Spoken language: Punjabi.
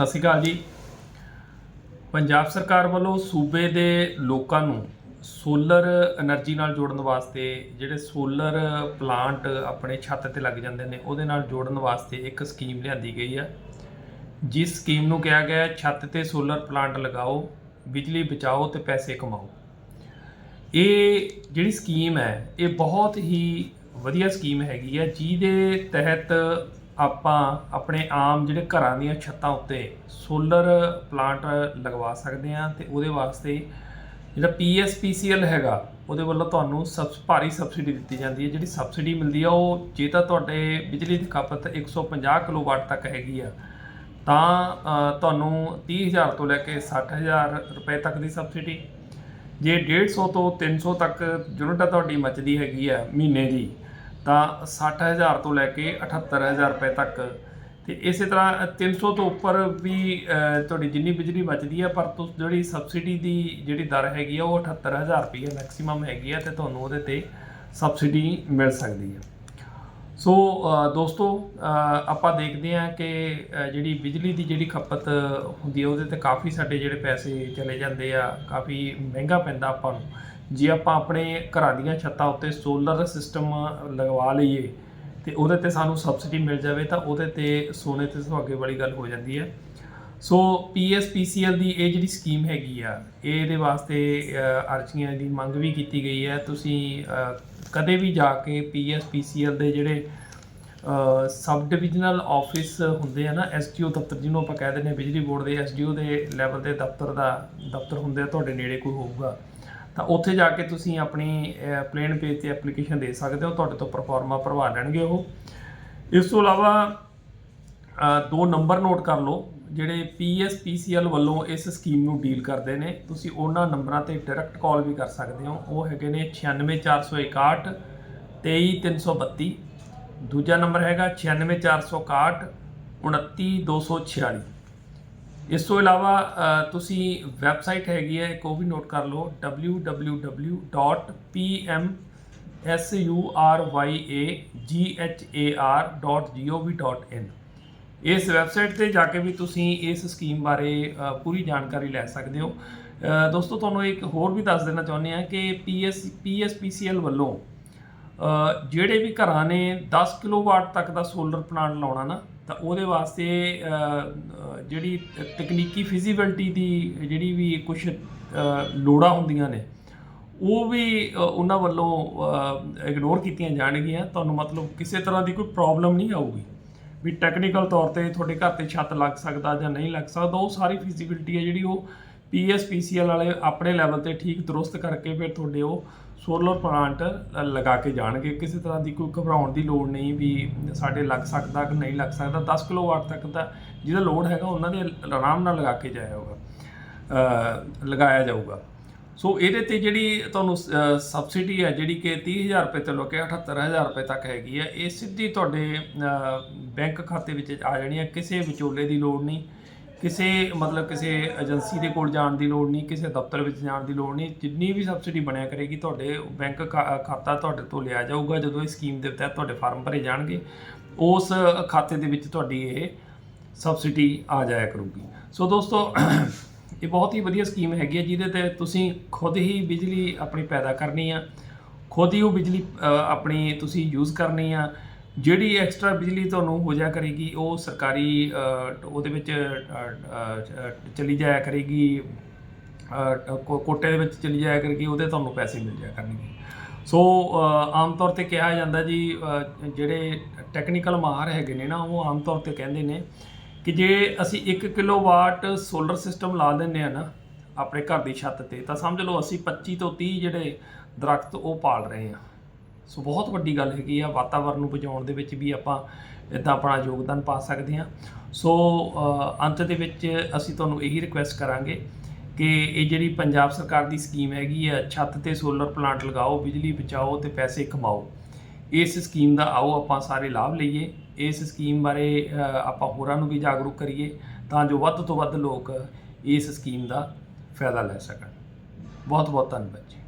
ਸਤਿ ਸ਼੍ਰੀ ਅਕਾਲ ਜੀ। ਪੰਜਾਬ ਸਰਕਾਰ ਵੱਲੋਂ ਸੂਬੇ ਦੇ ਲੋਕਾਂ ਨੂੰ ਸੋਲਰ એનર્ਜੀ ਨਾਲ ਜੋੜਨ ਵਾਸਤੇ ਜਿਹੜੇ ਸੋਲਰ ਪਲਾਂਟ ਆਪਣੇ ਛੱਤ ਤੇ ਲੱਗ ਜਾਂਦੇ ਨੇ, ਉਹਦੇ ਨਾਲ ਜੋੜਨ ਵਾਸਤੇ ਇੱਕ ਸਕੀਮ ਲਿਆਂਦੀ ਗਈ ਆ। ਜਿਸ ਸਕੀਮ ਨੂੰ ਕਿਹਾ ਗਿਆ ਛੱਤ ਤੇ ਸੋਲਰ ਪਲਾਂਟ ਲਗਾਓ, ਬਿਜਲੀ ਬਚਾਓ ਤੇ ਪੈਸੇ ਕਮਾਓ। ਇਹ ਜਿਹੜੀ ਸਕੀਮ ਹੈ, ਇਹ ਬਹੁਤ ਹੀ ਵਧੀਆ ਸਕੀਮ ਹੈਗੀ ਆ, ਜਿਹਦੇ ਤਹਿਤ ਆਪਾਂ ਆਪਣੇ ਆਮ ਜਿਹੜੇ ਘਰਾਂ ਦੀਆਂ ਛੱਤਾਂ ਉੱਤੇ ਸੋਲਰ ਪਲਾਂਟ ਲਗਵਾ ਸਕਦੇ ਹਾਂ ਤੇ ਉਹਦੇ ਵਾਸਤੇ ਜਿਹੜਾ PSPCL ਹੈਗਾ ਉਹਦੇ ਵੱਲੋਂ ਤੁਹਾਨੂੰ ਸਬਸ ਭਾਰੀ ਸਬਸਿਡੀ ਦਿੱਤੀ ਜਾਂਦੀ ਹੈ। ਜਿਹੜੀ ਸਬਸਿਡੀ ਮਿਲਦੀ ਆ ਉਹ ਜੇ ਤਾਂ ਤੁਹਾਡੇ ਬਿਜਲੀ ਦੀ ਖਪਤ 150 ਕਿਲੋਵਾਟ ਤੱਕ ਹੈਗੀ ਆ ਤਾਂ ਅ, ਤੁਹਾਨੂੰ 30000 ਤੋਂ ਲੈ ਕੇ 60000 ਰੁਪਏ ਤੱਕ ਦੀ ਸਬਸਿਡੀ ਜੇ 150 ਤੋਂ 300 ਤੱਕ ਯੂਨਿਟ ਤੁਹਾਡੀ ਮੱਚਦੀ ਹੈਗੀ ਆ ਮਹੀਨੇ ਦੀ ਤਾਂ 60000 ਤੋਂ ਲੈ ਕੇ 78000 ਰੁਪਏ ਤੱਕ। ਤੇ ਇਸੇ ਤਰ੍ਹਾਂ 300 ਤੋਂ ਉੱਪਰ ਵੀ ਤੁਹਾਡੀ ਜਿੰਨੀ ਬਿਜਲੀ ਬਚਦੀ ਹੈ ਪਰ ਤੁਸ, ਜਿਹੜੀ ਸਬਸਿਡੀ ਦੀ ਜਿਹੜੀ ਦਰ ਹੈਗੀ ਆ, ਉਹ 78000 ਰੁਪਏ ਮੈਕਸਿਮਮ ਹੈਗੀ ਆ ਤੇ ਤੁਹਾਨੂੰ ਉਹਦੇ ਤੇ ਸਬਸਿਡੀ ਮਿਲ ਸਕਦੀ ਹੈ ਸੋ ਦੋਸਤੋ ਆਪਾਂ ਦੇਖਦੇ ਹਾਂ ਕਿ ਜਿਹੜੀ ਬਿਜਲੀ ਦੀ ਜਿਹੜੀ ਖਪਤ ਹੁੰਦੀ ਹੈ ਉਹਦੇ ਤੇ ਕਾਫੀ ਸਾਡੇ ਜਿਹੜੇ ਪੈਸੇ ਚਲੇ ਜਾਂਦੇ ਆ, ਕਾਫੀ ਮਹਿੰਗਾ ਪੈਂਦਾ ਆਪਾਂ ਨੂੰ। ਜੇ ਆਪਾਂ ਆਪਣੇ ਘਰਾਂ ਦੀਆਂ ਛੱਤਾਂ ਉੱਤੇ ਸੋਲਰ ਸਿਸਟਮ ਲਗਵਾ ਲਈਏ ਤੇ ਉਹਦੇ ਤੇ ਸਾਨੂੰ ਸਬਸਿਡੀ ਮਿਲ ਜਾਵੇ ਤਾਂ ਉਹਦੇ ਤੇ ਸੋਨੇ ਤੇ ਸੁਹਾਗੇ ਵਾਲੀ ਗੱਲ ਹੋ ਜਾਂਦੀ ਹੈ। ਸੋ PSPCL ਦੀ ਇਹ ਜਿਹੜੀ ਸਕੀਮ ਹੈਗੀ ਆ ਇਹ ਇਹਦੇ ਵਾਸਤੇ ਅਰਜ਼ੀਆਂ ਦੀ ਮੰਗ ਵੀ ਕੀਤੀ ਗਈ ਹੈ। ਤੁਸੀਂ ਕਦੇ ਵੀ ਜਾ ਕੇ PSPCL ਦੇ ਜਿਹੜੇ ਸਬ ਡਿਵੀਜ਼ਨਲ ਆਫਿਸ ਹੁੰਦੇ ਆ ਨਾ ਐਸਡੀਓ ਦਫ਼ਤਰ ਜਿਹਨੂੰ ਆਪਾਂ ਕਹਿ ਦਿੰਦੇ ਹਾਂ, ਬਿਜਲੀ ਬੋਰਡ ਦੇ ਐਸਡੀਓ ਦੇ ਲੈਵਲ ਦੇ ਦਫ਼ਤਰ ਦਾ ਦਫ਼ਤਰ ਹੁੰਦੇ ਆ, ਤੁਹਾਡੇ ਨੇੜੇ ਕੋਈ ਹੋਊਗਾ। ਤਾਂ ਉੱਥੇ ਜਾ ਕੇ ਤੁਸੀਂ ਆਪਣੀ ਪਲੇਨ ਪੇਜ ਤੇ ਐਪਲੀਕੇਸ਼ਨ ਦੇ ਸਕਦੇ ਹੋ, ਤੁਹਾਡੇ ਤੋਂ ਪਰਫਾਰਮਾ ਭਰਵਾ ਲੈਣਗੇ ਉਹ। ਇਸ ਤੋਂ ਇਲਾਵਾ ਦੋ ਨੰਬਰ ਨੋਟ ਕਰ ਲਓ, ਜਿਹੜੇ PSPCL ਵੱਲੋਂ ਇਸ ਸਕੀਮ ਨੂੰ ਡੀਲ ਕਰਦੇ ਨੇ। ਤੁਸੀਂ ਉਹਨਾਂ ਨੰਬਰਾਂ ਤੇ ਡਾਇਰੈਕਟ ਕਾਲ ਵੀ ਕਰ ਸਕਦੇ ਹੋ। ਉਹ ਹੈਗੇ ਨੇ 96461 23332 ਦੂਜਾ ਨੰਬਰ ਹੈਗਾ 96461 29246 ਇਸ ਤੋਂ ਇਲਾਵਾ ਤੁਸੀਂ ਵੈਬਸਾਈਟ ਹੈਗੀ ਹੈ, ਇੱਕ ਉਹ ਵੀ ਨੋਟ ਕਰ ਲਓ www.pmsurayaghr.gov.in ਇਸ ਵੈਬਸਾਈਟ ਤੇ ਜਾ ਕੇ ਵੀ ਤੁਸੀਂ ਇਸ ਸਕੀਮ ਬਾਰੇ ਪੂਰੀ ਜਾਣਕਾਰੀ ਲੈ ਸਕਦੇ ਹੋ। ਦੋਸਤੋ, ਤੁਹਾਨੂੰ ਇੱਕ ਹੋਰ ਵੀ ਦੱਸ ਦੇਣਾ ਚਾਹੁੰਦੇ ਆ ਕਿ PS PSPCL ਵੱਲੋਂ ਜਿਹੜੇ ਵੀ ਘਰਾਂ ਨੇ 10 ਕਿਲੋਵਾਟ ਤੱਕ ਦਾ ਸੋਲਰ ਪਲਾਂਟ ਲਾਉਣਾ ਨਾ, ਤਾਂ ਉਹਦੇ ਵਾਸਤੇ ਜਿਹੜੀ ਤਕਨੀਕੀ ਫਿਜ਼ੀਬਿਲਟੀ ਦੀ ਜਿਹੜੀ ਵੀ ਕੁਝ ਲੋੜਾਂ ਹੁੰਦੀਆਂ ਨੇ, ਉਹ ਵੀ ਉਹਨਾਂ ਵੱਲੋਂ ਇਗਨੋਰ ਕੀਤੀਆਂ ਜਾਣਗੀਆਂ। ਤੁਹਾਨੂੰ ਮਤਲਬ ਕਿਸੇ ਤਰ੍ਹਾਂ ਦੀ ਕੋਈ ਪ੍ਰੋਬਲਮ ਨਹੀਂ ਆਊਗੀ। ਵੀ ਟੈਕਨੀਕਲ ਤੌਰ ਤੇ ਤੁਹਾਡੇ ਘਰ ਤੇ ਛੱਤ ਲੱਗ ਸਕਦਾ ਜਾਂ ਨਹੀਂ ਲੱਗ ਸਕਦਾ, ਉਹ ਸਾਰੀ ਫਿਜ਼ੀਬਿਲਟੀ ਹੈ ਜਿਹੜੀ ਉਹ PSPCL ਵਾਲੇ ਆਪਣੇ ਲੈਵਲ ਤੇ ਠੀਕ ਦਰੁਸਤ ਕਰਕੇ ਫਿਰ ਤੁਹਾਡੇ ਉਹ ਸੋਲਰ ਪਲਾਂਟ ਲਗਾ ਕੇ ਜਾਣਗੇ। ਕਿਸੇ ਤਰ੍ਹਾਂ ਦੀ ਕੋਈ ਘਬਰਾਉਣ ਦੀ ਲੋੜ ਨਹੀਂ ਵੀ ਸਾਡੇ ਲੱਗ ਸਕਦਾ ਕਿ ਨਹੀਂ ਲੱਗ ਸਕਦਾ। 10 ਕਿਲੋਵਾਟ ਤੱਕ ਦਾ ਜਿਹਦਾ ਲੋਡ ਹੈਗਾ, ਉਹਨਾਂ ਦੇ ਆਰਾਮ ਨਾਲ ਲਗਾ ਕੇ ਜਾਇਆ ਹੋਗਾ ਲਗਾਇਆ ਜਾਊਗਾ। ਸੋ ਇਹਦੇ ਤੇ ਜਿਹੜੀ ਤੁਹਾਨੂੰ ਸਬਸਿਡੀ ਹੈ, ਜਿਹੜੀ ਕਿ 30000 ਰੁਪਏ ਤੋਂ ਲੈ ਕੇ 78000 ਰੁਪਏ ਤੱਕ ਹੈਗੀ ਹੈ, ਇਹ ਸਿੱਧੀ ਤੁਹਾਡੇ ਬੈਂਕ ਖਾਤੇ ਵਿੱਚ ਆ ਜਾਣੀ ਹੈ। ਕਿਸੇ ਵਿਚੋਲੇ ਦੀ ਲੋੜ ਨਹੀਂ। ਕਿਸੇ, ਮਤਲਬ ਕਿਸੇ ਏਜੰਸੀ ਦੇ ਕੋਲ ਜਾਣ ਦੀ ਲੋੜ ਨਹੀਂ, ਕਿਸੇ ਦਫ਼ਤਰ ਵਿੱਚ ਜਾਣ ਦੀ ਲੋੜ ਨਹੀਂ, ਜਿੰਨੀ ਵੀ ਸਬਸਿਡੀ ਬਣਿਆ ਕਰੇਗੀ, ਤੁਹਾਡੇ ਬੈਂਕ ਖਾ- ਖਾਤਾ ਤੁਹਾਡੇ ਤੋਂ ਲਿਆ ਜਾਊਗਾ, ਜਦੋਂ ਇਹ ਸਕੀਮ ਦੇ ਤਹਿਤ ਤੁਹਾਡੇ ਫਾਰਮ ਭਰੇ ਜਾਣਗੇ, ਉਸ ਖਾਤੇ ਦੇ ਵਿੱਚ ਤੁਹਾਡੀ ਇਹ ਸਬਸਿਡੀ ਆ ਜਾਇਆ ਕਰੂਗੀ। ਸੋ ਦੋਸਤੋ, ਇਹ ਬਹੁਤ ਹੀ ਵਧੀਆ ਸਕੀਮ ਹੈਗੀ ਹੈ, ਜਿਹਦੇ ਤੇ ਤੁਸੀਂ ਖੁਦ ਹੀ ਬਿਜਲੀ ਆਪਣੀ ਪੈਦਾ ਕਰਨੀ ਆ, ਖੁਦ ਹੀ ਉਹ ਬਿਜਲੀ ਆਪਣੀ ਤੁਸੀਂ ਯੂਜ਼ ਕਰਨੀ ਆ ਜਿਹੜੀ ਐਕਸਟਰਾ ਬਿਜਲੀ ਤੁਹਾਨੂੰ ਹੋ ਜਾ ਕਰੇਗੀ, ਉਹ ਸਰਕਾਰੀ ਉਹਦੇ ਵਿੱਚ ਚਲੀ ਜਾਇਆ ਕਰੇਗੀ ਕੋਟੇ ਦੇ ਵਿੱਚ ਚਲੀ ਜਾਇਆ ਕਰੇਗੀ, ਉਹਦੇ ਤੁਹਾਨੂੰ ਪੈਸੇ ਮਿਲ ਜਾਇਆ ਕਰਨਗੇ। ਸੋ ਆਮ ਤੌਰ ਤੇ ਕਿਹਾ ਜਾਂਦਾ ਜੀ ਜਿਹੜੇ ਟੈਕਨੀਕਲ ਮਾਹਰ ਹੈਗੇ ਨੇ ਨਾ, ਉਹ ਆਮ ਤੌਰ ਤੇ ਕਹਿੰਦੇ ਨੇ ਕਿ ਜੇ ਅਸੀਂ 1 ਕਿਲੋਵਾਟ ਸੋਲਰ ਸਿਸਟਮ ਲਾ ਦਿੰਨੇ ਆ ਨਾ, ਆਪਣੇ ਘਰ ਦੀ ਛੱਤ ਤੇ, ਤਾਂ ਸਮਝ ਲਓ ਅਸੀਂ 25 ਤੋਂ 30 ਜਿਹੜੇ ਦਰਖਤ ਉਹ ਪਾਲ ਰਹੇ ਆ। ਸੋ ਬਹੁਤ ਵੱਡੀ ਗੱਲ ਹੈਗੀ ਆ ਵਾਤਾਵਰਨ ਨੂੰ ਬਚਾਉਣ ਦੇ ਵਿੱਚ ਵੀ ਆਪਾਂ ਇਦਾਂ ਆਪਣਾ ਯੋਗਦਾਨ ਪਾ ਸਕਦੇ ਹਾਂ। ਸੋ ਅੰਤ ਦੇ ਵਿੱਚ ਅਸੀਂ ਤੁਹਾਨੂੰ ਇਹੀ ਰਿਕੁਐਸਟ ਕਰਾਂਗੇ ਕਿ ਇਹ ਜਿਹੜੀ ਪੰਜਾਬ ਸਰਕਾਰ ਦੀ ਸਕੀਮ ਹੈਗੀ ਆ, ਛੱਤ ਤੇ ਸੋਲਰ ਪਲਾਂਟ ਲਗਾਓ, ਬਿਜਲੀ ਬਚਾਓ ਤੇ ਪੈਸੇ ਕਮਾਓ। ਇਸ ਸਕੀਮ ਦਾ ਆਓ ਆਪਾਂ ਸਾਰੇ ਲਾਭ ਲਈਏ। ਇਸ ਸਕੀਮ ਬਾਰੇ ਆਪਾਂ ਹੋਰਾਂ ਨੂੰ ਵੀ ਜਾਗਰੂਕ ਕਰੀਏ ਤਾਂ ਜੋ ਵੱਧ ਤੋਂ ਵੱਧ ਲੋਕ ਇਸ ਸਕੀਮ ਦਾ ਫਾਇਦਾ ਲੈ ਸਕਣ। ਬਹੁਤ ਬਹੁਤ ਧੰਨਵਾਦ ਜੀ।